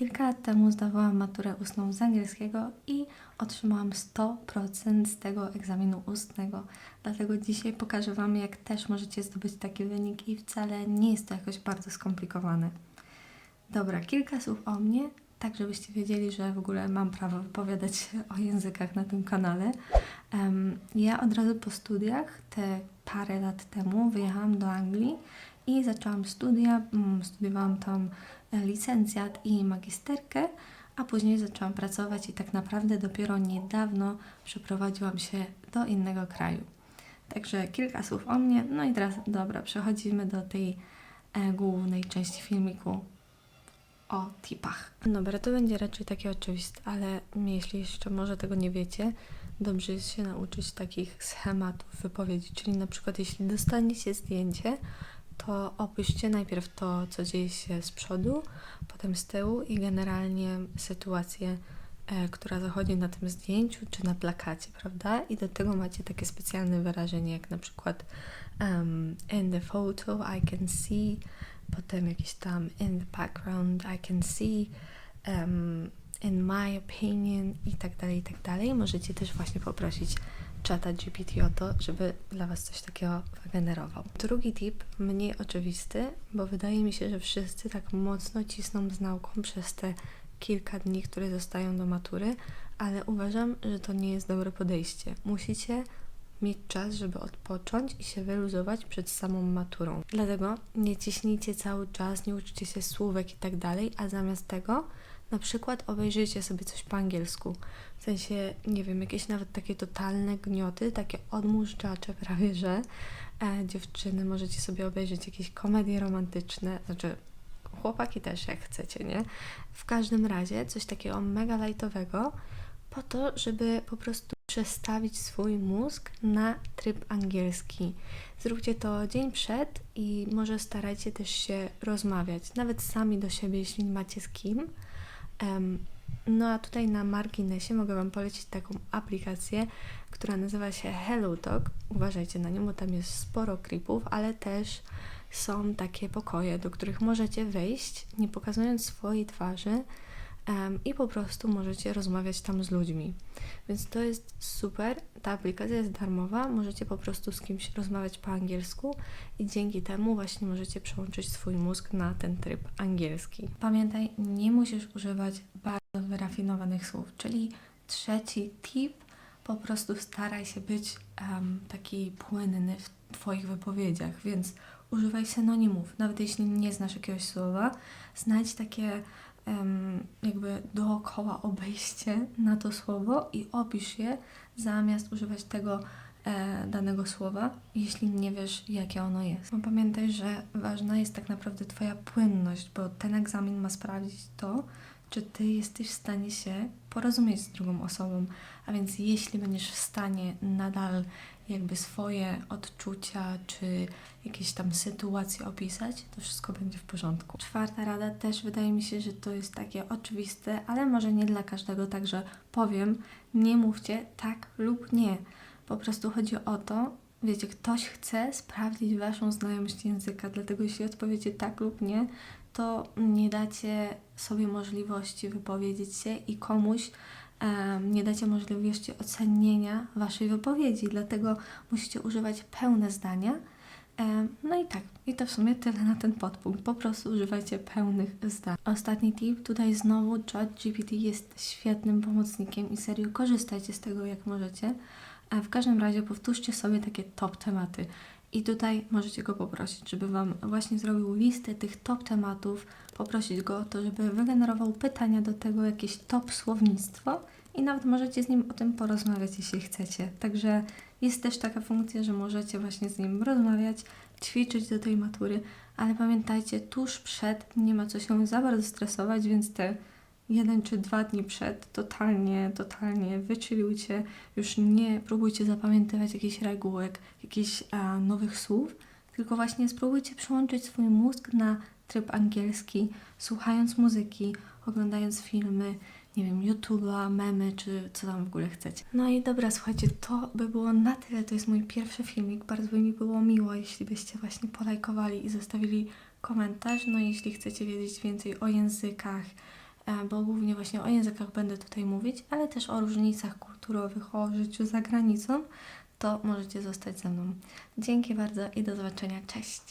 Kilka lat temu zdawałam maturę ustną z angielskiego i otrzymałam 100% z tego egzaminu ustnego. Dlatego dzisiaj pokażę Wam, jak też możecie zdobyć taki wynik i wcale nie jest to jakoś bardzo skomplikowane. Dobra, kilka słów o mnie, tak żebyście wiedzieli, że w ogóle mam prawo wypowiadać się o językach na tym kanale. Em, ja od razu po studiach, te parę lat temu, wyjechałam do Anglii i zaczęłam studia. Mm, Studiowałam tam licencjat i magisterkę, a później zaczęłam pracować i tak naprawdę dopiero niedawno przeprowadziłam się do innego kraju. Także kilka słów o mnie. No i teraz, dobra, przechodzimy do tej e, głównej części filmiku o tipach. Dobra, to będzie raczej takie oczywiste, ale jeśli jeszcze może tego nie wiecie, dobrze jest się nauczyć takich schematów wypowiedzi, czyli na przykład jeśli dostaniecie zdjęcie, to opiszcie najpierw to, co dzieje się z przodu, potem z tyłu i generalnie sytuację, e, która zachodzi na tym zdjęciu czy na plakacie, prawda? I do tego macie takie specjalne wyrażenie, jak na przykład um, in the photo I can see, potem jakieś tam in the background I can see, um, in my opinion i tak dalej, i tak dalej. Możecie też właśnie poprosić czata GPT o to, żeby dla Was coś takiego wygenerował. Drugi tip, mniej oczywisty, bo wydaje mi się, że wszyscy tak mocno cisną z nauką przez te kilka dni, które zostają do matury, ale uważam, że to nie jest dobre podejście. Musicie mieć czas, żeby odpocząć i się wyluzować przed samą maturą. Dlatego nie ciśnijcie cały czas, nie uczcie się słówek i tak dalej, a zamiast tego na przykład obejrzyjcie sobie coś po angielsku. W sensie, nie wiem, jakieś nawet takie totalne gnioty, takie odmóżdżacze prawie, że e, dziewczyny możecie sobie obejrzeć jakieś komedie romantyczne, znaczy chłopaki też jak chcecie, nie? W każdym razie coś takiego mega lightowego po to, żeby po prostu przestawić swój mózg na tryb angielski. Zróbcie to dzień przed i może starajcie też się rozmawiać, nawet sami do siebie, jeśli nie macie z kim. No a tutaj na marginesie mogę Wam polecić taką aplikację, która nazywa się HelloTalk. Uważajcie na nią, bo tam jest sporo klipów, ale też są takie pokoje, do których możecie wejść, nie pokazując swojej twarzy i po prostu możecie rozmawiać tam z ludźmi. Więc to jest super. Ta aplikacja jest darmowa, możecie po prostu z kimś rozmawiać po angielsku i dzięki temu właśnie możecie przełączyć swój mózg na ten tryb angielski. Pamiętaj, nie musisz używać bardzo wyrafinowanych słów, czyli trzeci tip, po prostu staraj się być em, taki płynny w Twoich wypowiedziach, więc używaj synonimów, nawet jeśli nie znasz jakiegoś słowa, znajdź takie jakby dookoła obejście na to słowo i opisz je zamiast używać tego e, danego słowa, jeśli nie wiesz, jakie ono jest. Bo pamiętaj, że ważna jest tak naprawdę Twoja płynność, bo ten egzamin ma sprawdzić to, czy Ty jesteś w stanie się porozumieć z drugą osobą. A więc jeśli będziesz w stanie nadal jakby swoje odczucia czy jakieś tam sytuacje opisać, to wszystko będzie w porządku. Czwarta rada też wydaje mi się, że to jest takie oczywiste, ale może nie dla każdego, także powiem, nie mówcie tak lub nie. Po prostu chodzi o to, wiecie, ktoś chce sprawdzić Waszą znajomość języka, dlatego jeśli odpowiecie tak lub nie, to nie dacie sobie możliwości wypowiedzieć się i komuś nie dacie możliwości ocenienia Waszej wypowiedzi, dlatego musicie używać pełne zdania. No i tak, i to w sumie tyle na ten podpunkt. Po prostu używajcie pełnych zdań. Ostatni tip, tutaj znowu ChatGPT jest świetnym pomocnikiem i serio korzystajcie z tego jak możecie. A w każdym razie powtórzcie sobie takie top tematy. I tutaj możecie go poprosić, żeby Wam właśnie zrobił listę tych top tematów, poprosić go o to, żeby wygenerował pytania do tego, jakieś top słownictwo i nawet możecie z nim o tym porozmawiać, jeśli chcecie. Także jest też taka funkcja, że możecie właśnie z nim rozmawiać, ćwiczyć do tej matury, ale pamiętajcie, tuż przed nie ma co się za bardzo stresować, więc te jeden czy dwa dni przed totalnie, totalnie wychillujcie, już nie próbujcie zapamiętywać jakichś regułek, jakichś a, nowych słów, tylko właśnie spróbujcie przełączyć swój mózg na tryb angielski, słuchając muzyki, oglądając filmy, nie wiem, YouTube'a, memy, czy co tam w ogóle chcecie. No i dobra, słuchajcie, to by było na tyle. To jest mój pierwszy filmik. Bardzo by mi było miło, jeśli byście właśnie polajkowali i zostawili komentarz. No i jeśli chcecie wiedzieć więcej o językach, e, bo głównie właśnie o językach będę tutaj mówić, ale też o różnicach kulturowych, o życiu za granicą, to możecie zostać ze mną. Dzięki bardzo i do zobaczenia. Cześć!